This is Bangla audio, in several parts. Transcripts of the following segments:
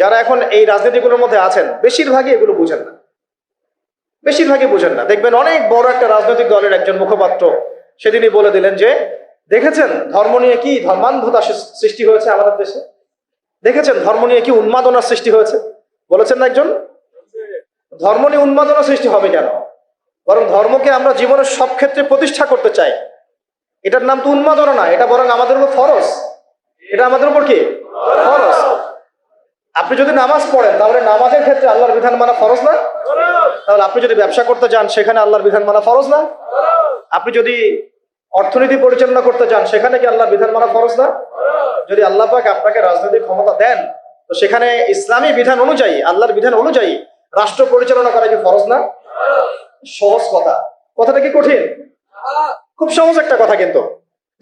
যারা এখন এই রাজনীতিগুলোর মধ্যে আছেন, বেশিরভাগই এগুলো বুঝেন না। বেশিরভাগই বুঝেন না। দেখবেন অনেক বড় একটা রাজনৈতিক দলের একজন মুখপাত্র সেদিনই বলে দিলেন যে, দেখেছেন ধর্ম নিয়ে কি ধর্মান্ধতা সৃষ্টি হয়েছে আমাদের দেশে? দেখেছেন ধর্ম নিয়ে কি উন্মাদনার সৃষ্টি হয়েছে? বলেছেন না একজন? ধর্ম নিয়ে উন্মাদনা সৃষ্টি হবে কেন? বরং ধর্মকে আমরা জীবনের সব ক্ষেত্রে প্রতিষ্ঠা করতে চাই। এটার নাম তো উন্মাদনা না, এটা বরং আমাদের উপর ফরজ। এটা আমাদের উপর কি? ফরজ। আপনি যদি নামাজ পড়েন, তাহলে নামাজের ক্ষেত্রে আল্লাহর বিধান মানা ফরজ না? তাহলে আপনি যদি ব্যবসা করতে যান, সেখানে আল্লাহর বিধান মানা ফরজ না? আপনি যদি অর্থনীতি পরিচালনা করতে চান সেখানে কি আল্লাহর বিধান মানা ফরজ না? যদি আল্লাহ পাক আপনাকে রাজনৈতিক ক্ষমতা দেন, তো সেখানে ইসলামী বিধান অনুযায়ী, আল্লাহর বিধান অনুযায়ী রাষ্ট্র পরিচালনা করা কি ফরজ না? সহজ কথা। কথাটা কি কঠিন? খুব সহজ একটা কথা কিন্তু।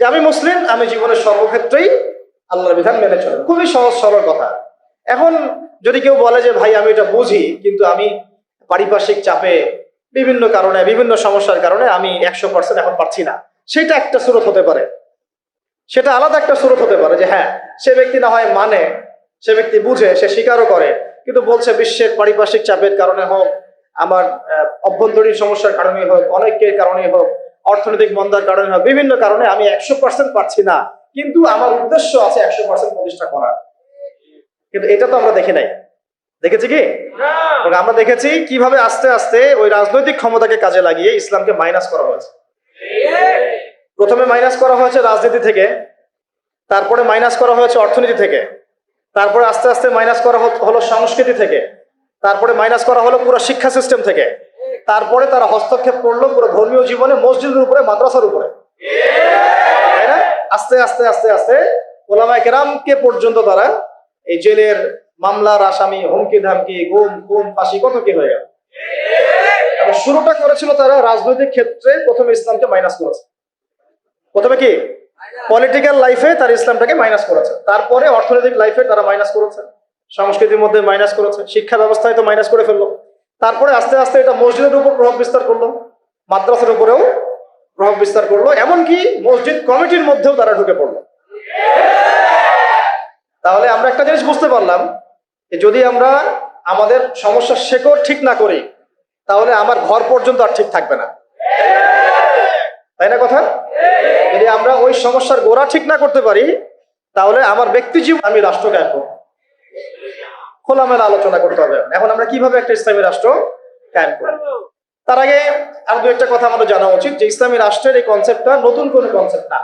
যে আমি মুসলিম, আমি জীবনের সর্বক্ষেত্রেই আল্লাহর বিধান মেনে চলি খুবই সহজ, সরল কথা। এখন যদি কেউ বলে যে, ভাই, আমি এটা বুঝি, কিন্তু আমি পারিপার্শ্বিক চাপে বিভিন্ন কারণে, বিভিন্ন সমস্যার কারণে আমি একশো পার্সেন্ট এখন পারছি না, সেটা একটা স্রোত হতে পারে। সেটা আলাদা একটা স্রোত হতে পারে যে হ্যাঁ সে ব্যক্তি না হয় মানে সে ব্যক্তি বুঝে, সে স্বীকারও করে, কিন্তু বলছে বিশ্বের পারিপার্শ্বিক চাপের কারণে হোক, আমার অভ্যন্তরীণ সমস্যার কারণে হোক, অনেকের কারণে হোক, অর্থনৈতিক মন্দার কারণে হোক, বিভিন্ন কারণে আমি একশো পার্সেন্ট পারছি না, কিন্তু আমার উদ্দেশ্য আছে একশো পার্সেন্ট প্রতিষ্ঠা করার। কিন্তু এটা তো আমরা দেখি নাই। দেখেছি কি? আমরা দেখেছি কীভাবে আস্তে আস্তে ওই রাজনৈতিক ক্ষমতাকে কাজে লাগিয়ে ইসলামকে মাইনাস করা হয়েছে। প্রথমে মাইনাস করা হয়েছে রাজনীতি থেকে তারপরে মাইনাস করা হয়েছে অর্থনীতি থেকে তারপরে আস্তে আস্তে মাইনাস করা হলো সংস্কৃতি থেকে তারপরে মাইনাস করা হলো পুরো শিক্ষা সিস্টেম থেকে তারপরে তারা হস্তক্ষেপ করল পুরো ধর্মীয় জীবনে মসজিদের উপরে মাদ্রাসার উপরে। তাই না? আস্তে আস্তে আস্তে আস্তে ওলামায় কেরামকে পর্যন্ত তারা এই জেলের মামলার আসামি হুমকি ধামকি, গুম গুম ফাঁসি, কত কি হয়ে গেল? শুরুটা করেছিল তারা রাজনৈতিক ক্ষেত্রে প্রথমে ইসলামকে মাইনাস করেছে। প্রথমে কি? পলিটিক্যাল লাইফে তার ইসলামটাকে মাইনাস করেছে। তারপরে অর্থনৈতিক লাইফে তারা মাইনাস করেছে। সংস্কৃতির মধ্যে মাইনাস করেছে। শিক্ষা ব্যবস্থায় তো মাইনাস করে ফেলল। তারপরে আস্তে আস্তে এটা মসজিদের উপর প্রভাব বিস্তার করল। মাদ্রাসার উপরেও প্রভাব বিস্তার করল। এমনকি মসজিদ কমিটির মধ্যেও তারা ঢুকে পড়ল। তাহলে আমরা একটা জিনিস বুঝতে পারলাম যদি আমরা আমাদের সমস্যার শেকড় ঠিক না করি, তাহলে আমার ঘর পর্যন্ত আর ঠিক থাকবে না। তাই না কথা? যদি আমরা ওই সমস্যার গোড়া ঠিক না করতে পারি, তাহলে আমার ব্যক্তি জীবন আমি রাষ্ট্র কায়েম করব। খোলামেলা আলোচনা করতে হবে। এখন আমরা কীভাবে একটা ইসলামী রাষ্ট্র কায়েম করব? তার আগে আর দু একটা কথা আমাদের জানা উচিত যে ইসলামী রাষ্ট্রের এই কনসেপ্টটা নতুন কোনো কনসেপ্ট না।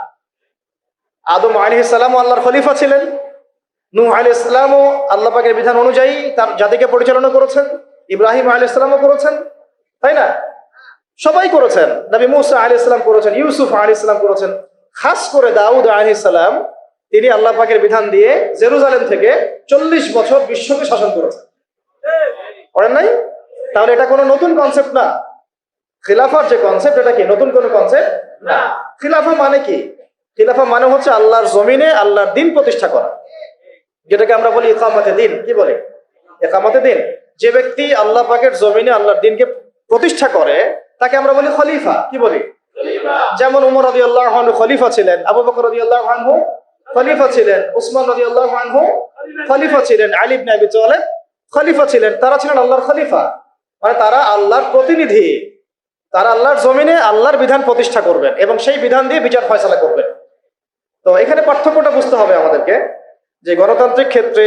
আদম আলী ইসলাম আল্লাহর খলিফা ছিলেন। নূহ আলী ইসলামও আল্লাহ পাকের বিধান অনুযায়ী তার জাতিকে পরিচালনা করেছেন, ইব্রাহিম আলী ইসলামও করেছেন, তাই না? সবাই করেছেন। নবী মুসা আলী ইসলাম করেছেন, ইউসুফ আলী ইসলাম করেছেন। খাস করে দাউদ আলী ইসলাম তিনি আল্লাহ পাকের বিধান দিয়ে জেরুজালেম থেকে চল্লিশ বছর বিশ্বকে শাসন করেছেন। করেন নাই? তাহলে এটা কোনো নতুন কনসেপ্ট না। খিলাফার যে কনসেপ্ট এটা কি? নতুন কোনো কনসেপ্ট না। খিলাফা মানে কি? খিলাফা মানে হচ্ছে আল্লাহর জমিনে আল্লাহর দিন প্রতিষ্ঠা করা। যেটাকে আমরা বলি ইকামাতে দিন। কি বলে? একামাতে দিন। যে ব্যক্তি আল্লাহ পাকের জমিনে আল্লাহর দিনকে প্রতিষ্ঠা করে তাকে আমরা বলি খলিফা। কি বলি? যেমন উমর রদি আল্লাহ খলিফা ছিলেন আবু বকর রদি আল্লাহ খলিফা ছিলেন উসমান রদি আল্লাহ খলিফা ছিলেন আলী ইবনে আবি তালেব খলিফা ছিলেন তারা ছিলেন আল্লাহর খলিফা। মানে তারা আল্লাহর প্রতিনিধি। তারা আল্লাহর জমিনে আল্লাহর বিধান প্রতিষ্ঠা করবেন এবং সেই বিধান দিয়ে বিচার ফয়সালা করবেন। তো এখানে পার্থক্যটা বুঝতে হবে আমাদেরকে। যে গণতান্ত্রিক ক্ষেত্রে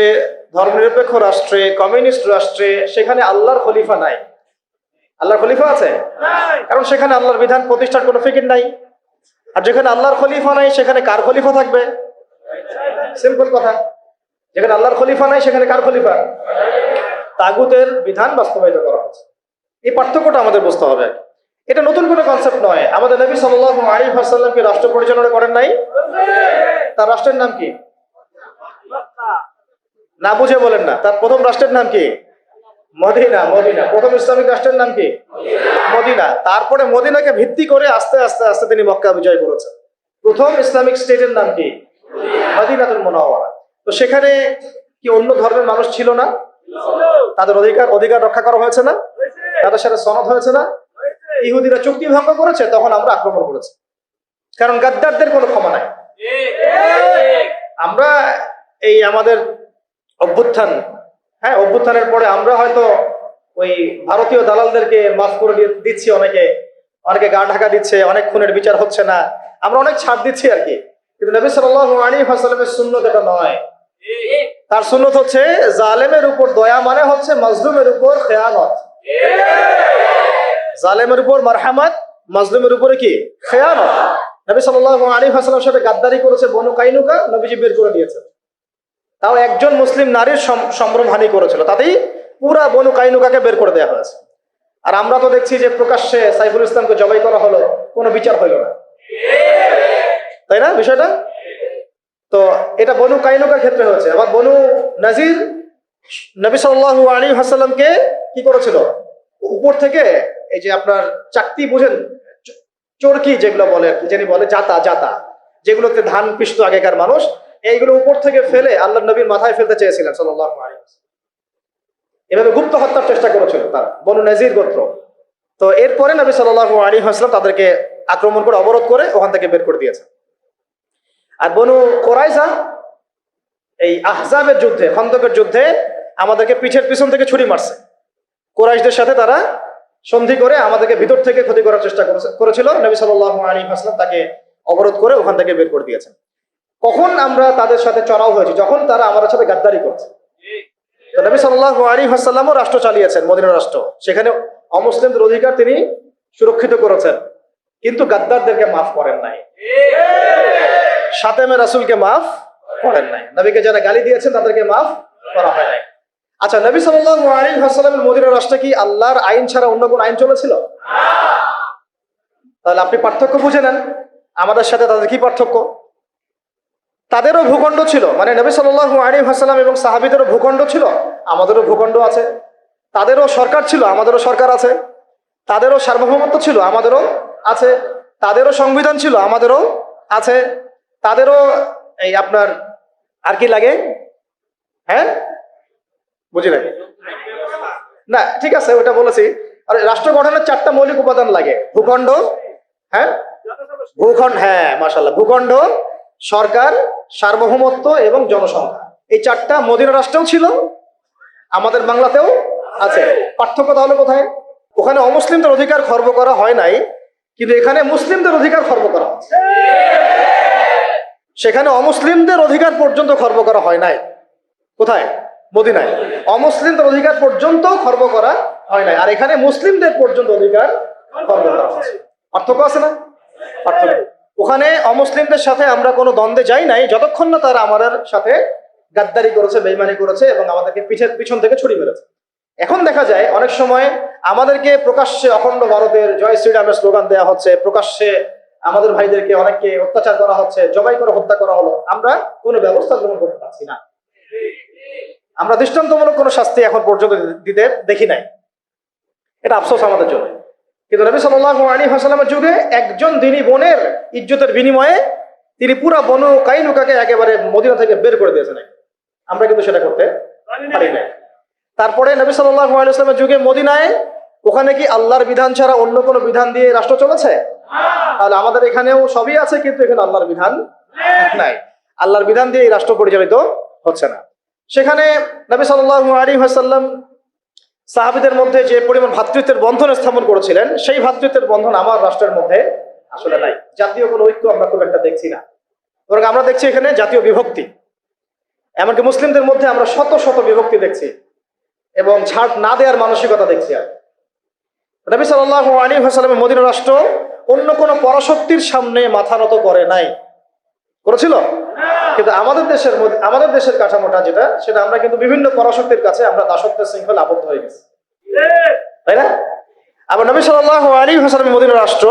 ধর্মনিরপেক্ষ রাষ্ট্রে কমিউনিস্ট রাষ্ট্রে সেখানে আল্লাহর খলিফা নাই। আল্লাহর খলিফা আছে? কারণ সেখানে আল্লাহর বিধান প্রতিষ্ঠার কোনো ফিকির নাই। আর যেখানে আল্লাহর খলিফা নাই সেখানে কার খলিফা থাকবে? সিম্পল কথা। যেখানে আল্লাহর খলিফা নাই সেখানে কার খলিফা? তাগুতের বিধান বাস্তবায়িত করা হচ্ছে এই পার্থক্যটা আমাদের বুঝতে হবে। এটা নতুন কোনো কনসেপ্ট নয়। আমাদের নবী সাল্লাহ আলী হাসাল্লামকে রাষ্ট্র পরিচালনা করেন নাই? তার রাষ্ট্রের নাম কি? না বুঝে বলেন না। তার প্রথম রাষ্ট্রের নাম কি? Medina Medina. প্রথম ইসলামিক রাষ্ট্রের নাম কি? মদিনা। তারপরে মদিনাকে ভিত্তি করে আস্তে আস্তে আস্তে তিনি মক্কা বিজয় করেছেন। প্রথম ইসলামিক স্টেটের নাম কি? মদিনাতুল মোনাওয়ারা। তো সেখানে কি অন্য ধর্মের মানুষ ছিল না? তাদের অধিকার অধিকার রক্ষা করা হয়েছে না? তাদের সাথে সনদ হয়েছে না? ইহুদিরা চুক্তি ভঙ্গ করেছে তখন আমরা আক্রমণ করেছি। কারণ গাদ্দারদের কোনো ক্ষমা নাই। আমরা এই আমাদের অভ্যুত্থান। হ্যাঁ অভ্যুত্থানের পরে আমরা হয়তো ওই ভারতীয় দালালদেরকে মাফ করে দিচ্ছি অনেকে। অনেকে গা ঢাকা দিচ্ছে, অনেক খুনের বিচার হচ্ছে না। আমরা অনেক ছাড় দিচ্ছি আর কি। কিন্তু নবী ওয়াসাল্লামের সুন্নত এটা নয়। তার সুন্নত হচ্ছে, জালেমের উপর দয়া মানে হচ্ছে মাজলুমের উপর খেয়ানত। জালেমের উপর মারহামাত, মাজলুমের উপরে কি? খেয়ানত। নবী সাল্লাল্লাহু আলাইহি ওয়াসাল্লামের সাথে গাদ্দারি করেছে বনু কাইনুকা, নবীজি বের করে দিয়েছে তাও একজন মুসলিম নারীর সম- সম্ভ্রমহানি করেছিল। তাতেই পুরা বনু কাইনুকাকে বের করে দেওয়া হয়েছে। আর আমরা তো দেখছি যে প্রকাশ্যে সাইফুল ইসলামকে জবাই করা হলো, কোনো বিচার হইল না। তাই না বিষয়টা? তো এটা বনু কাইনুকার ক্ষেত্রে হয়েছে। আবার বনু নাজির নবী সাল্লাল্লাহু আলাইহি হাসাল্লামকে কি করেছিল? উপর থেকে এই যে আপনার চাকতি বুঝেন চরকি যেগুলো বলে যিনি বলে জাতা জাতা, যেগুলোতে ধান পিষত আগেকার মানুষ এইগুলো উপর থেকে ফেলে আল্লাহ নবীর মাথায় ফেলতে চেয়েছিলেন ওয়াসাল্লাম। এভাবে গুপ্ত হত্যার চেষ্টা করেছিল তারা, বনু নাজির গোত্র। তো এরপরে নবী সাল্লাল্লাহু আলাইহি ওয়াসাল্লাম তাদেরকে আক্রমণ করে, অবরোধ করে ওখান থেকে বের করে দিয়েছে আর বনু কোরাইজা এই আহজাবের যুদ্ধে, খন্দকের যুদ্ধে আমাদেরকে পিঠের পিছন থেকে ছুরি মারছে। কোরাইশদের সাথে তারা সন্ধি করে আমাদেরকে ভিতর থেকে ক্ষতি করার চেষ্টা করেছে- করেছিল। নবী সাল্লাল্লাহু আলাইহি ওয়াসাল্লাম তাকে অবরোধ করে ওখান থেকে বের করে দিয়েছেন। কখন আমরা তাদের সাথে চড়াও হয়েছি? যখন তারা আমাদের সাথে গাদ্দারি করছে। নবী সাল্লাল্লাহু আলাইহি ওয়াসাল্লামও রাষ্ট্র চালিয়েছেন, মদিনা রাষ্ট্র। সেখানে অমুসলিমদের অধিকার তিনি সুরক্ষিত করেছেন। কিন্তু গাদ্দারদেরকে মাফ করেন নাই। সাতেমে রাসুলকে মাফ করেন নাই। নবীকে যারা গালি দিয়েছেন, তাদেরকে মাফ করা হয় নাই। আচ্ছা নবী সাল্লাল্লাহু আলাইহি ওয়াসাল্লামের মদিনা রাষ্ট্রে কি আল্লাহর আইন ছাড়া অন্য কোন আইন চলেছিল? তাহলে আপনি পার্থক্য বুঝে নেন। আমাদের সাথে তাদের কি পার্থক্য? তাদেরও ভূখণ্ড ছিল। মানে নবী সাল্লাল্লাহু আলাইহি ওয়াসাল্লাম এবং সাহাবিদেরও ভূখণ্ড ছিল। আমাদেরও ভূখণ্ড আছে। তাদেরও সরকার ছিল, আমাদেরও সরকার আছে। তাদেরও সার্বভৌমত্ব ছিল, আমাদেরও আছে। তাদেরও সংবিধান ছিল, আমাদেরও আছে। তাদেরও এই আপনার আর কি লাগে? হ্যাঁ? বুঝি নাই? না, ঠিক আছে ওটা বলেছি। আর রাষ্ট্র গঠনের চারটা মৌলিক উপাদান লাগে। ভূখণ্ড হ্যাঁ? ভূখণ্ড হ্যাঁ মাসাল্লাহ ভূখণ্ড সরকার, সার্বভৌমত্ব এবং জনসংখ্যা। এই চারটা মদিনা রাষ্ট্রেও ছিল, আমাদের বাংলাতেও আছে। পার্থক্য তাহলে কোথায়? ওখানে অমুসলিমদের অধিকার খর্ব করা হয় নাই, কিন্তু এখানে মুসলিমদের অধিকার খর্ব করা হচ্ছে সেখানে অমুসলিমদের অধিকার পর্যন্ত খর্ব করা হয় নাই। কোথায়? মদিনায়। অমুসলিমদের অধিকার পর্যন্ত খর্ব করা হয় নাই। আর এখানে মুসলিমদের পর্যন্ত অধিকার খর্ব করা হচ্ছে পার্থক্য আছে না? পার্থক্য। ওখানে অমুসলিমদের সাথে আমরা কোনো দ্বন্দ্বে যাই নাই, যতক্ষণ না তারা আমাদের সাথে গাদ্দারি করেছে, বেইমানি করেছে এবং আমাদেরকে পিছের পিছন থেকে ছুরি মেরেছে। এখন দেখা যায়, অনেক সময় আমাদেরকে প্রকাশ্যে অখণ্ড ভারতের জয় শ্রীরামের স্লোগান দেওয়া হচ্ছে, প্রকাশ্যে আমাদের ভাইদেরকে অনেককে অত্যাচার করা হচ্ছে, জবাই করে হত্যা করা হলো। আমরা কোনো ব্যবস্থা গ্রহণ করতে পারছি না। আমরা দৃষ্টান্তমূলক কোনো শাস্তি এখন পর্যন্ত দিতে দেখি নাই। এটা আফসোস আমাদের জন্য। কিন্তু নবী সাল্লাল্লাহু আলাইহি ওয়াসাল্লামের যুগে একজন দিনী বোনের ইজ্জতের বিনিময়ে তিনি পুরা বনু কাইনুকাকে একেবারে মদিনা থেকে বের করে দিয়েছেন। আমরা কিন্তু সেটা করতে পারি না তারপরে নবী ওয়াসাল্লামের যুগে মদিনায় ওখানে কি আল্লাহর বিধান ছাড়া অন্য কোনো বিধান দিয়ে রাষ্ট্র চলেছে? তাহলে আমাদের এখানেও সবই আছে কিন্তু এখানে আল্লাহর বিধান নাই। আল্লাহর বিধান দিয়ে এই রাষ্ট্র পরিচালিত হচ্ছে না। সেখানে নবী সাল্লাল্লাহু আলাইহি ওয়াসাল্লাম সাহাবিদের মধ্যে যে পরিমাণ ভাতৃত্বের বন্ধন স্থাপন করেছিলেন, সেই ভাতৃত্বের বন্ধন আমার রাষ্ট্রের মধ্যে আসলে নাই। জাতীয় কোনো ঐক্য আমরা খুব একটা দেখছি না। বরং আমরা দেখছি এখানে জাতীয় বিভক্তি। এমনকি মুসলিমদের মধ্যে আমরা শত শত বিভক্তি দেখছি এবং ছাড় না দেওয়ার মানসিকতা দেখছি আর। নবী সাল্লাল্লাহু আলাইহি ওয়াসাল্লামের মদিনা রাষ্ট্র অন্য কোনো পরাশক্তির সামনে মাথা নত করে নাই। করেছিল? কিন্তু আমাদের দেশের মধ্যে আমাদের দেশের কাঠামোটা যেটা, সেটা আমরা কিন্তু বিভিন্ন পরাশক্তির কাছে আমরা দাসত্বের শৃঙ্খলা আবদ্ধ হয়ে গেছি। তাই না? আবার নবী সাল্লাল্লাহু আলাইহি ওয়াসাল্লামের মদিনা রাষ্ট্র,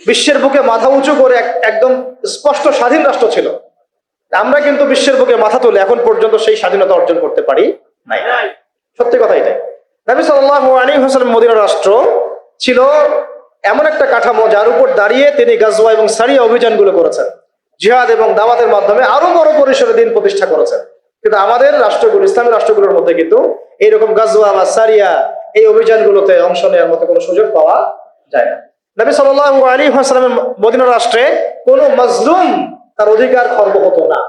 বিশ্বের বুকে মাথা উঁচু করে একদম স্পষ্ট স্বাধীন রাষ্ট্র ছিল। আমরা কিন্তু বিশ্বের বুকে মাথা তুলে এখন পর্যন্ত সেই স্বাধীনতা অর্জন করতে পারি নাই। সত্যি কথা এটাই। নবী সাল্লাল্লাহু আলাইহি ওয়াসাল্লাম মদিনা রাষ্ট্র ছিল এমন একটা কাঠামো যার উপর দাঁড়িয়ে তিনি গাজওয়া এবং সারিয়া অভিযানগুলো করেছেন। জিহাদ এবং দাওয়াতের মাধ্যমে আরও বড় পরিসরে দিন প্রতিষ্ঠা করেছেন। কিন্তু আমাদের রাষ্ট্রগুলো, ইসলামী রাষ্ট্রগুলোর মধ্যে কিন্তু এইরকম গাজওয়া বা সারিয়া এই অভিযানগুলোতে অংশ নেওয়ার মতো কোনো সুযোগ পাওয়া যায় না। নবী সাল্লাল্লাহু আলাইহি ওয়াসাল্লামের মদিনা রাষ্ট্রে কোনো মাজলুম তার অধিকার খর্ব হতো না।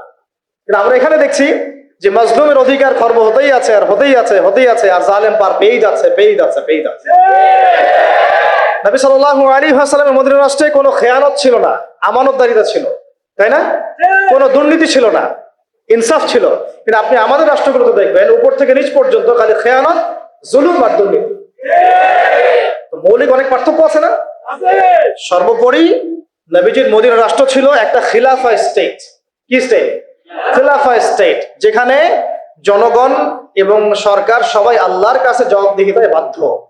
কিন্তু আমরা এখানে দেখছি যে মজলুমের অধিকার খর্ব হতেই আছে, আর হতেই আছে হতেই আছে, আর জালেম পার পেয়েই যাচ্ছে পেয়েই যাচ্ছে পেয়েই যাচ্ছে। নবী সাল্লাল্লাহু আলাইহি ওয়াসাল্লামের মদিনা রাষ্ট্রে কোনো খেয়ানত ছিল না, আমানতদারিতা ছিল। তাই না? কোনো দুর্নীতি ছিল না। ইনসাফ ছিল। কিন্তু আপনি আমাদের রাষ্ট্রগুলোতে দেখবেন, উপর থেকে নিচ পর্যন্ত খালি খেয়ানত, জুলুম আর দুর্নীতি। মৌলিক অনেক পার্থক্য আছে না? সর্বোপরি নবীজির মদিনা রাষ্ট্র ছিল একটা খিলাফা স্টেট কি স্টেট খিলাফা স্টেট যেখানে জনগণ এবং সরকার সবাই আল্লাহর কাছে জবাবদিহিতায় বাধ্য।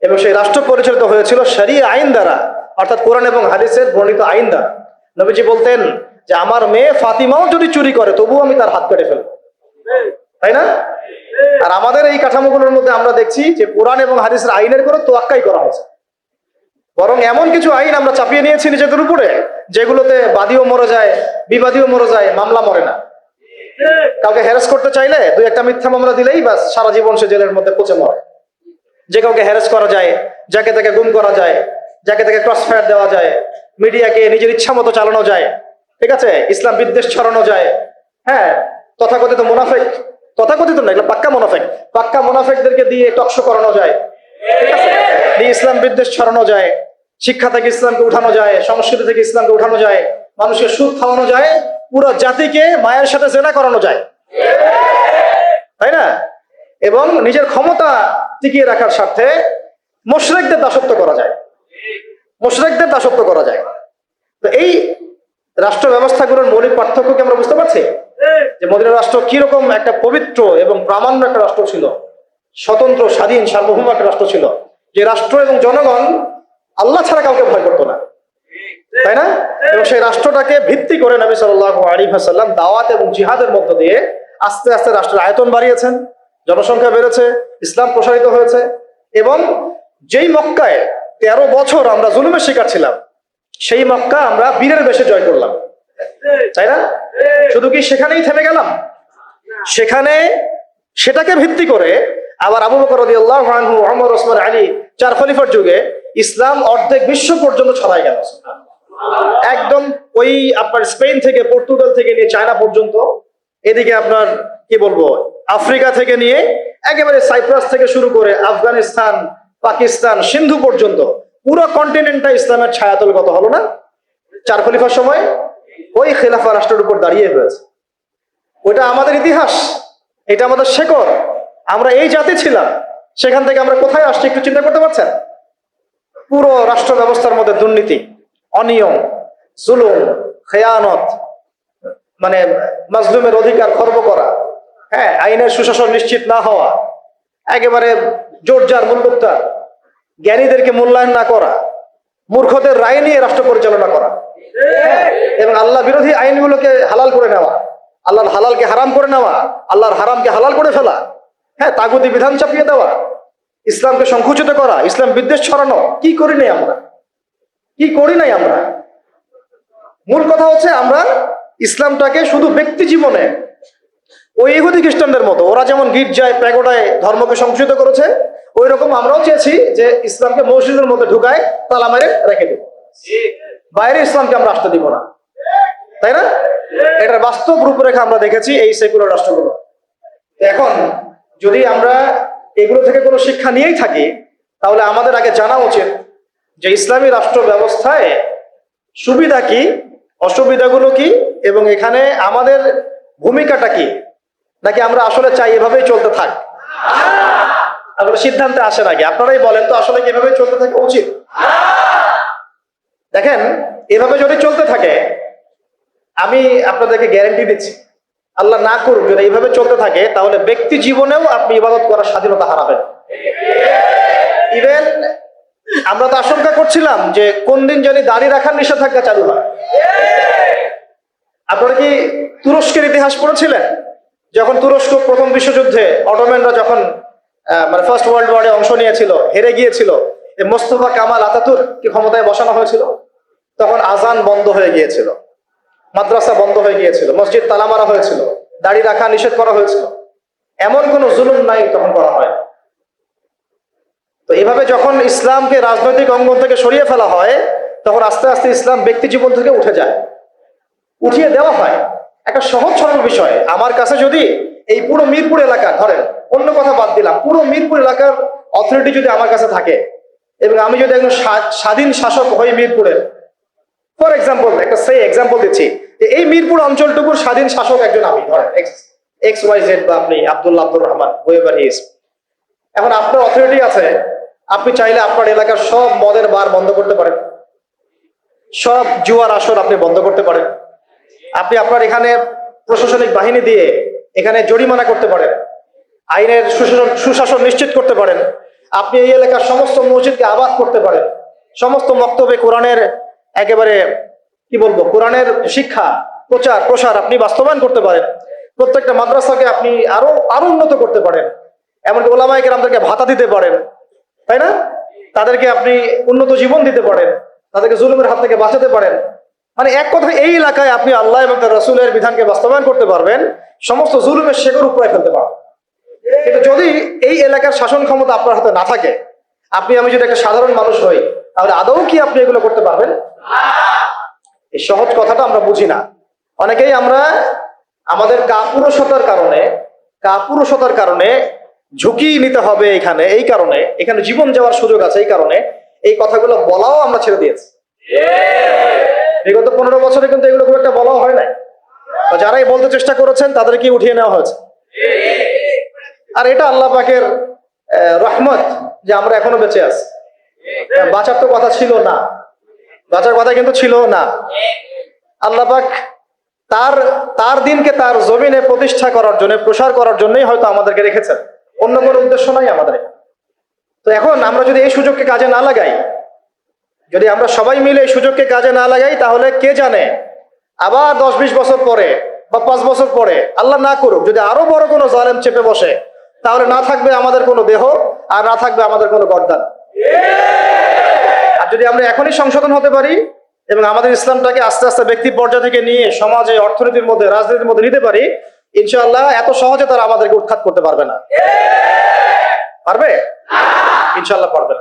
এবং সেই রাষ্ট্র পরিচালিত হয়েছিল শরী আইন দ্বারা, অর্থাৎ কোরআন এবং হাদিসের বর্ণিত আইন দ্বারা। নবীজি বলতেন যে, আমার মেয়ে ফাতিমাও যদি চুরি করে, তবুও আমি তার হাত কেটে ফেলব। তাই না? আর আমাদের এই কাঠামোগুলোর মধ্যে আমরা দেখছি যে, কোরআন এবং হাদিসের আইনের কোনো তোয়াক্কাই করা হয়েছে। বরং এমন কিছু আইন আমরা চাপিয়ে নিয়েছি নিজেদের উপরে, যেগুলোতে বাদীও মরে যায়, বিবাদীও মরে যায়, মামলা মরে না। কাউকে হ্যারাস করতে চাইলে দুই একটা মিথ্যা মামলা দিলেই বাস সারা জীবন সে জেলের মধ্যে পচে মরে। যে কাউকে হ্যারাস করা যায়, যাকে তাকে গুম করা যায়, যাকে তাকে ক্রস ফায়ার দেওয়া যায় মিডিয়াকে নিজের ইচ্ছা মতো চালানো যায়, ঠিক আছে? ইসলাম বিদ্বেষ ছড়ানো যায় হ্যাঁ? তথাকথিত মুনাফেক, তথাকথিত না, এগুলো পাক্কা মুনাফেক, পাক্কা মুনাফেকদেরকে দিয়ে টকশো করানো যায়, ঠিক আছে? দিয়ে ইসলাম বিদ্বেষ ছড়ানো যায়, শিক্ষা থেকে ইসলামকে উঠানো যায়, সংস্কৃতি থেকে ইসলামকে উঠানো যায়, মানুষকে সুদ খাওয়ানো যায়, পুরো জাতিকে মায়ের সাথে জেনা করানো যায়, তাই না? এবং নিজের ক্ষমতা টিকিয়ে রাখার স্বার্থে মোশরেকদের দাসত্ব করা যায়। মোশরেকদের দাসত্ব করা যায়। তো এই রাষ্ট্র ব্যবস্থাগুলোর মৌলিক পার্থক্য কি আমরা বুঝতে পারছি? যে মদিনা রাষ্ট্র কীরকম একটা পবিত্র এবং প্রামাণ্য একটা রাষ্ট্র ছিল? স্বতন্ত্র, স্বাধীন, সার্বভৌম একটা রাষ্ট্র ছিল। যে রাষ্ট্র এবং জনগণ আল্লাহ ছাড়া কাউকে ভয় করতো না। তাই না? এবং সেই রাষ্ট্রটাকে ভিত্তি করে নবী সাল্লাহ আলী হাসাল্লাম দাওয়াত এবং জিহাদের মধ্য দিয়ে আস্তে আস্তে রাষ্ট্রের আয়তন বাড়িয়েছেন। জনসংখ্যা বেড়েছে, ইসলাম প্রসারিত হয়েছে এবং যেই মক্কায় তেরো বছর আমরা জুলুমের শিকার ছিলাম। সেই মক্কা আমরা বীরের বেশে জয় করলাম। তাই না? শুধু কি সেখানেই থেমে গেলাম? সেখানে সেটাকে ভিত্তি করে আবার আবু বকর আলী, চার খলিফার যুগে ইসলাম অর্ধেক বিশ্ব পর্যন্ত ছড়াই গেল। একদম ওই আপনার স্পেন থেকে, পর্তুগাল থেকে নিয়ে চায়না পর্যন্ত। এদিকে আপনার, কি বলব, আফ্রিকা থেকে নিয়ে একেবারে সাইপ্রাস থেকে শুরু করে আফগানিস্তান পাকিস্তান সিন্ধু পর্যন্ত পুরো কন্টিনেন্টটা ইসলামের ছায়াতলগত হলো না? চার খলিফার সময় ওই খেলাফা রাষ্ট্রের উপর দাঁড়িয়ে হয়েছে। ওইটা আমাদের ইতিহাস, এটা আমাদের শেকড়। আমরা এই জাতি ছিলাম, সেখান থেকে আমরা কোথায় আসছি একটু চিন্তা করতে পারছেন? পুরো রাষ্ট্র ব্যবস্থার মধ্যে দুর্নীতি, অনিয়ম, জুলুম, খেয়ানত মানে মাজলুমের অধিকার খর্ব করা হ্যাঁ আইনের সুশাসন নিশ্চিত না হওয়া, একেবারে জোরজার মূল্যোক্তা জ্ঞানীদেরকে মূল্যায়ন না করা, মূর্খদের রায় নিয়ে রাষ্ট্র পরিচালনা করা এবং আল্লাহ বিরোধী আইনগুলোকে হালাল করে নেওয়া, আল্লাহর হালালকে হারাম করে নেওয়া, আল্লাহর হারামকে হালাল করে ফেলা হ্যাঁ তাগুদি বিধান চাপিয়ে দেওয়া, ইসলামকে সংকুচিত করা, ইসলাম বিদ্বেষ ছড়ানো, কি করি নাই আমরা? কি করি নাই আমরা? মূল কথা হচ্ছে আমরা ইসলামটাকে শুধু ব্যক্তি জীবনে ওই ইহুদি খ্রিস্টানদের মতো, ওরা যেমন গির্জায়, প্যাগোডায় ধর্মকে সংকুচিত করেছে ওই রকম আমরাও চেয়েছি যে ইসলামকে মসজিদের মধ্যে ঢুকায় তালা মেরে রেখে দেব বাইরে ইসলামকে আমরা আসতে দিব না। তাই না? এটার বাস্তব রূপরেখা আমরা দেখেছি এই সেকুলার রাষ্ট্রগুলো। এখন যদি আমরা এগুলো থেকে কোনো শিক্ষা নিয়েই থাকি, তাহলে আমাদের আগে জানা উচিত যে ইসলামী রাষ্ট্র ব্যবস্থায় সুবিধা কি, অসুবিধাগুলো কি, এবং এখানে আমাদের ভূমিকাটা কি নাকি আমরা আসলে চাই এভাবেই চলতে থাক? আসলে সিদ্ধান্তে আসে নাকি আপনারাই বলেন তো আসলে কি এভাবেই চলতে থাকা উচিত? দেখেন, এভাবে যদি চলতে থাকে, আমি আপনাদেরকে গ্যারেন্টি দিচ্ছি, আল্লাহ না করুক, যদি এইভাবে চলতে থাকে, তাহলে ব্যক্তি জীবনেও আপনি ইবাদত করার স্বাধীনতা হারাবেন। ইভেন আমরা তো আশঙ্কা করছিলাম যে কোন দিন যদি দাঁড়িয়ে রাখার নিষেধাজ্ঞা চালু হয়। আপনারা কি তুরস্কের ইতিহাস পড়েছিলেন? যখন তুরস্ক প্রথম বিশ্বযুদ্ধে অটোম্যানরা যখন মানে ফার্স্ট ওয়ার্ল্ড ওয়ারে অংশ নিয়েছিল, হেরে গিয়েছিল মোস্তফা কামাল আতাতুর কি ক্ষমতায় বসানো হয়েছিল, তখন আজান বন্ধ হয়ে গিয়েছিল, মাদ্রাসা বন্ধ হয়ে গিয়েছিল, মসজিদ তালা মারা হয়েছিল, দাড়ি রাখা নিষেধ করা হয়েছিল, এমন কোন জুলুম নাই তখন করা হয়। তো এভাবে যখন ইসলামকে রাজনৈতিক অঙ্গন থেকে সরিয়ে ফেলা হয়, তখন আস্তে আস্তে ইসলাম ব্যক্তি জীবন থেকে উঠে যায়, উঠিয়ে দেওয়া হয়। একটা সহজ সরল বিষয়। আমার কাছে যদি এই পুরো মিরপুর এলাকা, ধরেন, অন্য কথা বাদ দিলাম, পুরো মিরপুর এলাকার অথরিটি যদি আমার কাছে থাকে, এবং আমি যদি একজন স্বাধীন শাসক হই মিরপুরের ফর এক্সাম্পল একটা সেই এক্সাম্পল দিচ্ছি, যে এই মিরপুর অঞ্চলটুকুর স্বাধীন শাসক একজন আমি, ধরেন এক্স ওয়াই জেড বা আপনি আব্দুল্লাহ আব্দুর রহমান হিস এখন আপনার অথরিটি আছে, আপনি চাইলে আপনার এলাকার সব মদের বার বন্ধ করতে পারেন। সব জুয়ার আসর আপনি বন্ধ করতে পারেন। আপনি আপনার এখানে প্রশাসনিক বাহিনী দিয়ে এখানে জরিমানা করতে পারেন। আইনের সুশাসন সুশাসন নিশ্চিত করতে পারেন। আপনি এই এলাকার সমস্ত মসজিদকে আবাদ করতে পারেন। সমস্ত বক্তব্যে কোরআনের একেবারে, কি বলব, কোরআনের শিক্ষা, প্রচার, প্রসার আপনি বাস্তবায়ন করতে পারেন। প্রত্যেকটা মাদ্রাসাকে আপনি আরও আরও উন্নত করতে পারেন। এমনকি ওলামাইকে আমাদেরকে ভাতা দিতে পারেন। তাই না? তাদেরকে আপনি উন্নত জীবন দিতে পারেন। তাদেরকে জুলুমের হাত থেকে বাঁচাতে পারেন। মানে এক কথায় এই এলাকায় আপনি আল্লাহ এবং তার রসুলের বিধানকে বাস্তবায়ন করতে পারবেন, সমস্ত জুলুমের শেকড় উপরে ফেলতে পারবেন। কিন্তু যদি এই এলাকার শাসন ক্ষমতা আপনার হাতে না থাকে, আপনি, আমি যদি একটা সাধারণ মানুষ হই, তাহলে আদৌ কি আপনি এগুলো করতে পারবেন? এই সহজ কথাটা আমরা বুঝি না। অনেকেই আমরা আমাদের কাপুরুষতার কারণে কাপুরুষতার কারণে ঝুঁকি নিতে হবে এখানে, এই কারণে, এখানে জীবন যাওয়ার সুযোগ আছে এই কারণে, এই কথাগুলো বলাও আমরা ছেড়ে দিয়েছি। বিগত পনেরো বছরে কিন্তু এগুলো খুব একটা বলা হয় নাই। যারাই বলতে চেষ্টা করেছেন তাদেরকে উঠিয়ে নেওয়া হয়েছে? আর এটা আল্লাহ পাকের রহমত যে আমরা এখনও বেঁচে আছি। বাঁচার তো কথা ছিল না। বাঁচার কথা কিন্তু ছিল না। আল্লাহ পাক তার তার দিনকে তার জমিনে প্রতিষ্ঠা করার জন্য, প্রসার করার জন্যই হয়তো আমাদেরকে রেখেছেন। অন্য কোনো উদ্দেশ্য নাই আমাদের। তো এখন আমরা যদি এই সুযোগকে কাজে না লাগাই যদি আমরা সবাই মিলে এই সুযোগকে কাজে না লাগাই, তাহলে কে জানে? আবার দশ বিশ বছর পরে বা পাঁচ বছর পরে, আল্লাহ না করুক, যদি আরও বড় কোনো জালেম চেপে বসে, তাহলে না থাকবে আমাদের কোনো দেহ, আর না থাকবে আমাদের কোনো গর্দান। আর যদি আমরা এখনই সংশোধন হতে পারি, এবং আমাদের ইসলামটাকে আস্তে আস্তে ব্যক্তি পর্যায় থেকে নিয়ে সমাজে, অর্থনীতির মধ্যে, রাজনীতির মধ্যে নিতে পারি, ইনশাআল্লাহ এত সহজে তারা আমাদেরকে উৎখাত করতে পারবে না। পারবে? ইনশাআল্লাহ পারবে না।